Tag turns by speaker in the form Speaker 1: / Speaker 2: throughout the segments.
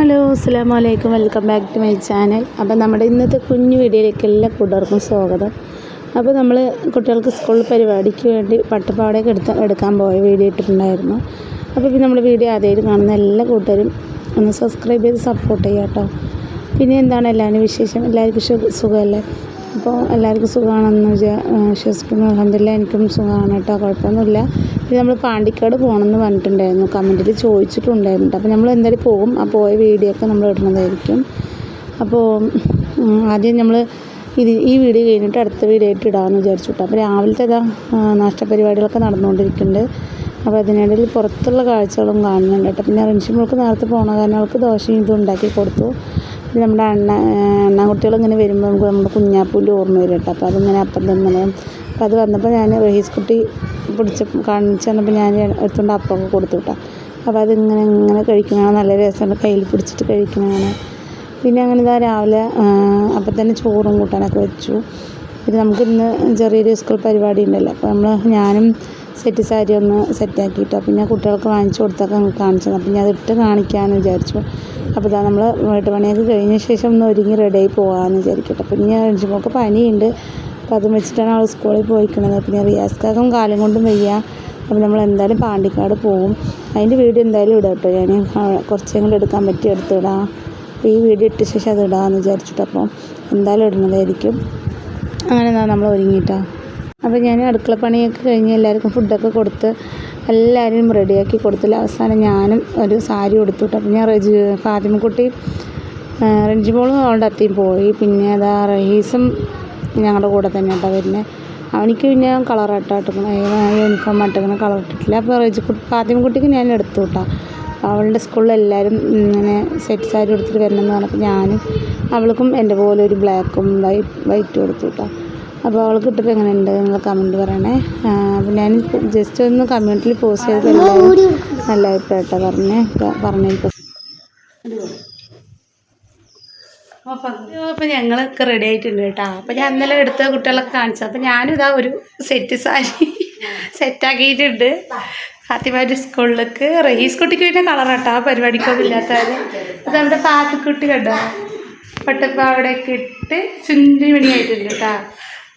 Speaker 1: Hello അസ്സാം വലൈക്കും welcome back to my channel. അപ്പോൾ നമ്മുടെ ഇന്നത്തെ കുഞ്ഞു വീഡിയോയിലേക്ക് എല്ലാ കൂട്ടുകാർക്കും സ്വാഗതം. അപ്പോൾ നമ്മൾ കുട്ടികൾക്ക് സ്കൂൾ പരിപാടിക്ക് വേണ്ടി പട്ടപ്പാടയൊക്കെ എടുത്ത് എടുക്കാൻ പോയ വീഡിയോ ഇട്ടിട്ടുണ്ടായിരുന്നു. അപ്പോൾ ഇപ്പോൾ നമ്മുടെ വീഡിയോ ആദ്യമായിട്ട് കാണുന്ന എല്ലാ കൂട്ടുകാരും ഒന്ന് സബ്സ്ക്രൈബ് ചെയ്ത് സപ്പോർട്ട് ചെയ്യാം കേട്ടോ പിന്നെ എന്താണ് എല്ലാവരും വിശേഷം? എല്ലാവർക്കും സുഖമല്ലേ? അപ്പോൾ എല്ലാവർക്കും സുഖമാണെന്ന് വിചാ വിശ്വസിക്കുന്നു. അലഹമില്ല എനിക്കും സുഖമാണ് കേട്ടോ. കുഴപ്പമൊന്നുമില്ല. പിന്നെ നമ്മൾ പാണ്ടിക്കാട് പോകണമെന്ന് പറഞ്ഞിട്ടുണ്ടായിരുന്നു. കമന്റിൽ ചോദിച്ചിട്ടുണ്ടായിരുന്നു. അപ്പോൾ നമ്മൾ എന്തായാലും പോകും. ആ പോയ വീഡിയോ ഒക്കെ നമ്മൾ ഇടുന്നതായിരിക്കും. അപ്പോൾ ആദ്യം നമ്മൾ ഇത് ഈ വീഡിയോ കഴിഞ്ഞിട്ട് അടുത്ത വീഡിയോ ആയിട്ട് ഇടാമെന്ന് വിചാരിച്ചു കേട്ടോ. അപ്പോൾ രാവിലത്തെ ഇതാ നാഷ്ടപരിപാടികളൊക്കെ നടന്നുകൊണ്ടിരിക്കുന്നുണ്ട്. അപ്പോൾ അതിനിടയിൽ പുറത്തുള്ള കാഴ്ചകളും കാണുന്നുണ്ട് കേട്ടോ. പിന്നെ റിൻഷിമുൾക്ക് നേരത്തെ പോകണ കാരണം അവൾക്ക് ദോശയും ഇതും ഉണ്ടാക്കി കൊടുത്തു. നമ്മുടെ അണ്ണ അണ്ണാൻകുട്ടികൾ ഇങ്ങനെ വരുമ്പോൾ നമുക്ക് നമ്മുടെ കുഞ്ഞാപ്പൂന്റെ ഓർമ്മ വരും കേട്ടോ. അപ്പോൾ അതിങ്ങനെ അപ്പം തന്നെ അപ്പോൾ അത് വന്നപ്പോൾ ഞാൻ റഹീസ് കുട്ടി പിടിച്ച് കാണിച്ച് തന്നപ്പോൾ ഞാൻ എടുത്തുകൊണ്ട് അപ്പമൊക്കെ കൊടുത്തു കേട്ടോ. അപ്പോൾ അതിങ്ങനെ ഇങ്ങനെ കഴിക്കുന്നതാണ് നല്ല രസമാണ്. കയ്യിൽ പിടിച്ചിട്ട് കഴിക്കുന്നതാണ് പിന്നെ അങ്ങനെ ഇതാ രാവിലെ അപ്പം തന്നെ ചോറും കൂട്ടാനൊക്കെ വെച്ചു. പിന്നെ നമുക്ക് ഇന്ന് ചെറിയൊരു സ്കൂൾ പരിപാടി ഉണ്ടല്ലോ അപ്പോൾ നമ്മൾ ഞാനും സെറ്റ് സാരി ഒന്ന് സെറ്റാക്കിയിട്ട് പിന്നെ കുട്ടികൾക്ക് വാങ്ങിച്ചു കൊടുത്തൊക്കെ കാണിച്ചത്. അപ്പം ഞാൻ അതിട്ട് കാണിക്കാമെന്ന് വിചാരിച്ചു. അപ്പോൾ ഇതാ നമ്മൾ വീട്ടു പണിയൊക്കെ കഴിഞ്ഞ ശേഷം ഒന്ന് ഒരുങ്ങി റെഡിയായി പോകാമെന്ന് വിചാരിക്കട്ടെ. അപ്പം ഞാൻ രഞ്ജിമോൾക്ക് പനിയുണ്ട്. അപ്പോൾ അതും വെച്ചിട്ടാണ് അവൾ സ്കൂളിൽ പോയിക്കണത്. പിന്നെ റിയാസ്കാക്കും കാലം കൊണ്ടും വയ്യ. അപ്പോൾ നമ്മൾ എന്തായാലും പാണ്ടിക്കാട് പോകും അതിന്റെ വീഡിയോ എന്തായാലും ഇടാം കേട്ടോ. ഞാൻ കുറച്ചും കൂടെ എടുക്കാൻ പറ്റിയ എടുത്തിടാം അപ്പോൾ ഈ വീഡിയോ ഇട്ട ശേഷം അത് ഇടാമെന്ന് വിചാരിച്ചിട്ട് അപ്പോൾ എന്തായാലും ഇടുന്നതായിരിക്കും. അങ്ങനെ എന്താ നമ്മൾ ഒരുങ്ങിയിട്ടാ. അപ്പോൾ ഞാൻ അടുക്കള പണിയൊക്കെ കഴിഞ്ഞ് എല്ലാവർക്കും ഫുഡൊക്കെ കൊടുത്ത് എല്ലാവരും റെഡിയാക്കി കൊടുത്തില്ല. അവസാനം ഞാനും ഒരു സാരി കൊടുത്തു അപ്പോൾ ഞാൻ റെജി ഫാത്തിമക്കുട്ടി റഞ്ജിമോളും അവളുടെ അത്തിയും പോയി. പിന്നെ അതാ റഹീസും ഞങ്ങളുടെ കൂടെ തന്നെ കേട്ടോ പിന്നെ അവനിക്ക് പിന്നെ കളർ ഇട്ടിരിക്കണം യൂണിഫോം ഇട്ടിരിക്കണം കളർ ഇട്ടിട്ടില്ല. അപ്പോൾ റെജി കുട്ടി ഫാത്തിമക്കുട്ടിക്ക് ഞാൻ എടുത്തു കേട്ടോ അവളുടെ സ്കൂളിൽ എല്ലാവരും ഇങ്ങനെ സെറ്റ് സാരി എടുത്തിട്ട് വരണമെന്ന് പറഞ്ഞപ്പോൾ ഞാനും അവൾക്കും എന്റെ പോലെ ഒരു ബ്ലാക്കും വൈറ്റ് വൈറ്റും കൊടുത്തു കേട്ടോ അപ്പോൾ അവൾക്ക് ഇട്ടിട്ട് എങ്ങനെ ഉണ്ട് നിങ്ങൾ കമന്റ് പറയണേ അപ്പോൾ ഞാൻ ജസ്റ്റ് ഒന്ന് കമ്മ്യൂണിറ്റിയിൽ പോസ്റ്റ് ചെയ്ത് എല്ലാവരും നല്ല അഭിപ്രായട്ടോ പറഞ്ഞേ. പറഞ്ഞതിൽ അപ്പോൾ ഞങ്ങളൊക്കെ റെഡി ആയിട്ടുണ്ട് കേട്ടോ. അപ്പോൾ ഞാൻ ഇന്നലെ എടുത്ത കുട്ടികളൊക്കെ കാണിച്ചു അപ്പോൾ ഞാനിതാ ഇതാ ഒരു സെറ്റ് സാരി സെറ്റാക്കിയിട്ടുണ്ട് ഫാത്തിമാന്റെ സ്കൂളിലേക്ക് റഹീസ് കുട്ടിക്ക് പിന്നെ കേട്ടോ ആ പരിപാടിക്കൊന്നും ഇല്ലാത്തവര് അത് നമ്മുടെ പാത്തിക്കുട്ടി കണ്ടോ? പട്ടപ്പാവടയൊക്കെ ഇട്ട് ചുണ്ടി മണിയായിട്ടുണ്ട് കേട്ടോ.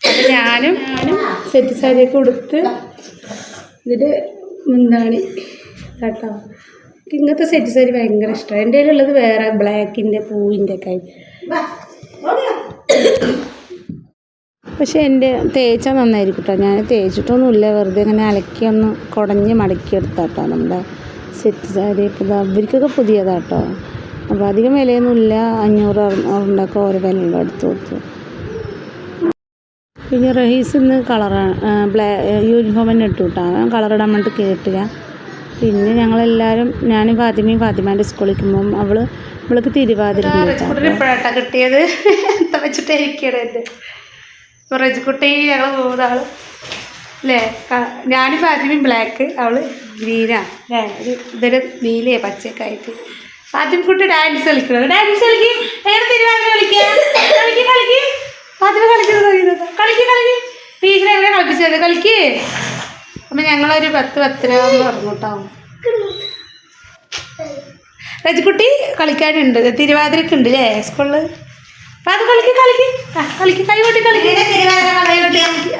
Speaker 1: അപ്പം ഞാനും സെറ്റ് സാരിയൊക്കെ കൊടുത്ത് ഇതിൽ മുന്താണി കേട്ടോ. ഇങ്ങനത്തെ സെറ്റ് സാരി ഭയങ്കര ഇഷ്ടമാണ് എന്റെ കയ്യിലുള്ളത് വേറെ ബ്ലാക്കിന്റെ പൂവിന്റെ ഒക്കെ പക്ഷെ എന്റെ തേച്ചാൽ നന്നായിരിക്കും കേട്ടോ ഞാൻ തേച്ചിട്ടൊന്നുമില്ല. വെറുതെ ഇങ്ങനെ അലക്കി ഒന്ന് കുടഞ്ഞ് മടക്കി എടുത്താട്ടോ നമ്മുടെ സെറ്റ് സാരി. ഇപ്പോൾ ഇവർക്കൊക്കെ പുതിയതാട്ടോ. അപ്പോൾ അധികം വിലയൊന്നുമില്ല. അഞ്ഞൂറ് അറുന്നൂറിന്റെയൊക്കെ ഓരോ വിലയുള്ള എടുത്ത് കൊടുത്തു. പിന്നെ റഹീസ് ഇന്ന് കളറാണ് ബ്ലാ യൂണിഫോം തന്നെ ഇട്ടു കേട്ടോ. അവൻ കളർ ഇടാൻ വേണ്ടിയിട്ട് കേട്ടില്ല. പിന്നെ ഞങ്ങളെല്ലാവരും ഞാനും ഫാത്തിമയും ഫാത്തിമാന്റെ സ്കൂളിൽ പോകുമ്പം അവൾ അവൾക്ക് തിരുവാതിര കിട്ടിയത്. എന്താ ഇപ്പോൾ റജിക്കുട്ടി ഞങ്ങൾ പോകുന്ന ആൾ അല്ലേ ഞാനിപ്പോ ആദ്യമേ ബ്ലാക്ക് അവൾ ഗ്രീനാ അല്ലേ ഒരു ഇതൊരു നീലയെ പച്ചയൊക്കെ ആയിട്ട് ഫാത്തിമക്കുട്ടി ഡാൻസ് കളിക്കുന്നത് ഡാൻസ് കളിക്ക്. ഏത് തിരുവാതിര കളിക്കുക കളിക്ക് കളിക്ക്. ഫാത്തിമ കളിക്കുന്നത് കളിക്കുന്നത് കളിക്ക് കളിക്ക്. ടീച്ചറെ എങ്ങനെ കളിപ്പിച്ചത്? കളിക്ക്. അപ്പം ഞങ്ങളൊരു പത്ത് പത്തര ആകുമ്പോൾ ഇറങ്ങും കേട്ടോ രജിക്കുട്ടി കളിക്കാനുണ്ട്. തിരുവാതിരക്കുണ്ട് അല്ലേ സ്കൂളിൽ അത് കളിക്ക് കളിക്ക്. കളിക്ക് കൈകൊട്ടി കളിക്ക്.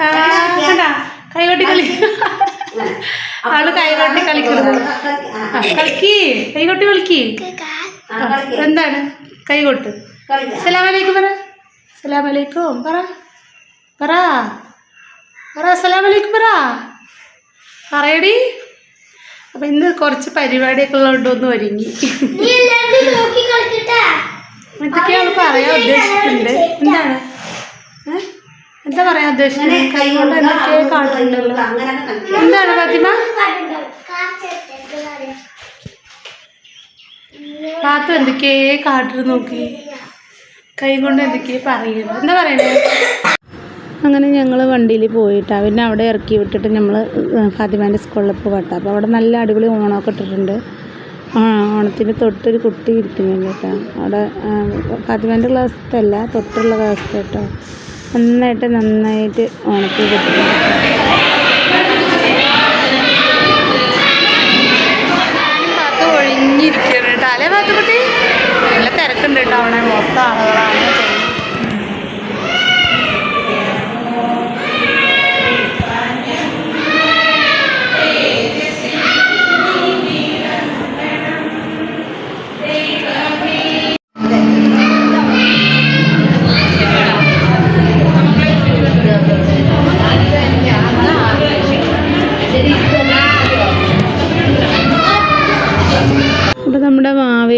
Speaker 1: ആ കൈകൊട്ടി കളി. ആൾ കൈകൊട്ടി കളിക്കുന്നത് ആ, കളിക്ക്. കൈകൊട്ടി കളിക്ക്. എന്താണ്? കൈകൊട്ട്. സലാമലൈക്കും പറ. സലാമലൈക്കും പറ. പറ. പറ സലാമലൈക്കും പറ. പറയടി. അപ്പൊ ഇന്ന് കുറച്ച് പരിപാടിയൊക്കെ ഉള്ളതുകൊണ്ട് ഒന്ന് ഒരുങ്ങി. എന്തൊക്കെയാണ് പറയാൻ ഉദ്ദേശിക്കുന്നത്? എന്താണ്? എന്താ പറയാൻ ഉദ്ദേശിക്കുന്നത്? കൈ കൊണ്ട് എന്തൊക്കെയോ കാട്ടുന്നുണ്ടല്ലോ എന്താണ് ഫാത്തിമ? പാത്തു എന്തൊക്കെ കാട്ടിട്ട് നോക്കി? കൈ കൊണ്ട് എന്തൊക്കെ പറയുന്നു? എന്താ പറയണേ അങ്ങനെ ഞങ്ങൾ വണ്ടിയിൽ പോയിട്ട് പിന്നെ അവിടെ ഇറക്കി വിട്ടിട്ട് നമ്മൾ ഫാത്തിമാന്റെ സ്കൂളിൽ പോകട്ടെ. അപ്പോൾ അവിടെ നല്ല അടിപൊളി ഓണമൊക്കെ ഇട്ടിട്ടുണ്ട്. ആ ഓണത്തിന് തൊട്ടൊരു കുട്ടി ഇരിക്കുന്നുണ്ട് കേട്ടോ. അവിടെ ഫാത്തിമാന്റെ ക്ലാസ്സിലല്ല തൊട്ടുള്ള ക്ലാസ് കേട്ടോ. നന്നായിട്ട് നന്നായിട്ട് ഓണത്തിൽ കിട്ടുന്നുണ്ട് ഒഴിഞ്ഞിരിക്കണം കേട്ടോ. അല്ലേ പാത്തുക്കുട്ടി തിരക്കുണ്ട് കേട്ടോ അവിടെ. മൊത്തം ആളുകളാണ്.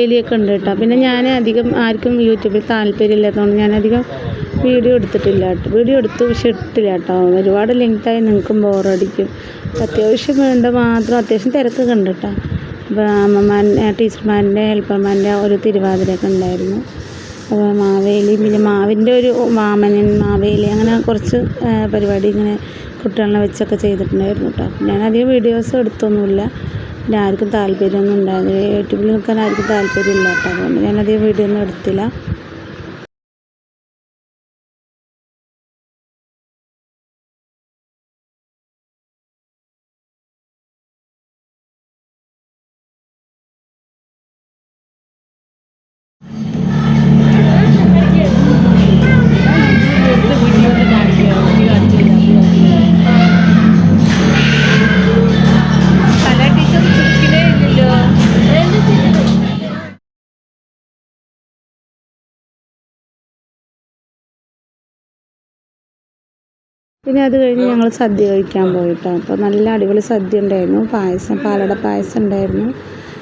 Speaker 1: മാവേലിയൊക്കെ ഉണ്ട് കേട്ടോ. പിന്നെ ഞാൻ അധികം ആർക്കും യൂട്യൂബിൽ താല്പര്യമില്ലാത്തതുകൊണ്ട് ഞാൻ അധികം വീഡിയോ എടുത്തിട്ടില്ല കേട്ടോ. വീഡിയോ എടുത്ത് പക്ഷെ ഇട്ടില്ല കേട്ടോ. ഒരുപാട് ലെങ്തായി നിങ്ങൾക്കും ബോറടിക്കും. അത്യാവശ്യം വേണ്ട മാത്രം അത്യാവശ്യം തിരക്കൊക്കെ ഉണ്ട് കേട്ടോ. അപ്പോൾ അമ്മമാരുടെ ടീച്ചർമാരുടെ ഹെൽപ്പർമാരുടെ ഒരു തിരുവാതിരയൊക്കെ ഉണ്ടായിരുന്നു. അപ്പോൾ മാവേലി പിന്നെ മാവിന്റെ ഒരു മാമനൻ മാവേലി അങ്ങനെ കുറച്ച് പരിപാടി ഇങ്ങനെ കുട്ടികളെ വെച്ചൊക്കെ ചെയ്തിട്ടുണ്ടായിരുന്നു കേട്ടോ. ഞാനധികം വീഡിയോസ് എടുത്തൊന്നുമില്ല. പിന്നെ ആർക്കും താല്പര്യമൊന്നും ഉണ്ടായിരുന്നില്ല. യൂട്യൂബിൽ നിൽക്കാൻ ആർക്കും താല്പര്യമില്ല കേട്ടോ അതുകൊണ്ട് ഞാനധികം വീഡിയോ ഒന്നും എടുത്തില്ല. പിന്നെ അത് കഴിഞ്ഞ് ഞങ്ങൾ സദ്യ കഴിക്കാൻ പോയിട്ടോ. അപ്പോൾ നല്ല അടിപൊളി സദ്യ ഉണ്ടായിരുന്നു. പായസം പാലട പായസം ഉണ്ടായിരുന്നു.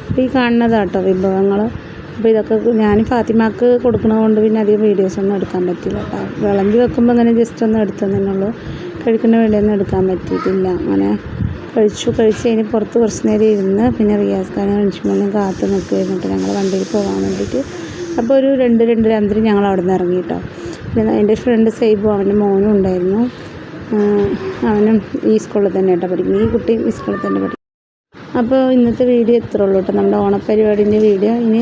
Speaker 1: അപ്പോൾ ഈ കാണുന്നതാട്ടോ വിഭവങ്ങൾ അപ്പോൾ ഇതൊക്കെ ഞാൻ ഫാത്തിമാക്ക് കൊടുക്കണത് കൊണ്ട് പിന്നെ അധികം വീഡിയോസ് ഒന്നും എടുക്കാൻ പറ്റില്ല കേട്ടോ വിളമ്പി വെക്കുമ്പോൾ ഇങ്ങനെ ജസ്റ്റ് ഒന്ന് എടുത്തതെന്നുള്ളൂ കഴിക്കുന്ന വേണ്ടിയൊന്നും എടുക്കാൻ പറ്റിയിട്ടില്ല. അങ്ങനെ കഴിച്ചു കഴിച്ച് കഴിഞ്ഞ് പുറത്ത് കുറച്ച് നേരം ഇരുന്ന് പിന്നെ റിയാസ് ഖാനും റിൻഷിമോനും കാത്ത് നിൽക്കുകയായിരുന്നു. ഞങ്ങൾ വണ്ടിയിൽ പോകാൻ വേണ്ടിയിട്ട്. അപ്പോൾ ഒരു രണ്ട് രണ്ട് രണ്ടര ഞങ്ങൾ അവിടെ നിന്ന് ഇറങ്ങി കേട്ടോ പിന്നെ എന്റെ ഫ്രണ്ട് സൈബു അവന്റെ മോനും ഉണ്ടായിരുന്നു. അവനും ഈ സ്കൂളിൽ തന്നെ കേട്ടോ പഠിക്കുന്നത്. ഈ കുട്ടിയും ഈ സ്കൂളിൽ തന്നെ പഠിക്കും അപ്പോൾ ഇന്നത്തെ വീഡിയോ ഇത്രേ ഉള്ളൂ കേട്ടോ. നമ്മുടെ ഓണപ്പരിപാടിന്റെ വീഡിയോ ഇനി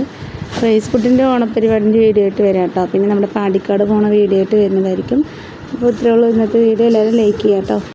Speaker 1: റേസ് കുട്ടിന്റെ ഓണപ്പരിപാടിന്റെ വീഡിയോ ആയിട്ട് വരാം കേട്ടോ. പിന്നെ നമ്മുടെ പാടിക്കാട് പോണ വീഡിയോ ആയിട്ട് വരുന്നതായിരിക്കും. അപ്പോൾ ഇത്രേ ഉള്ളൂ ഇന്നത്തെ വീഡിയോ. എല്ലാവരും ലൈക്ക് ചെയ്യാം കേട്ടോ.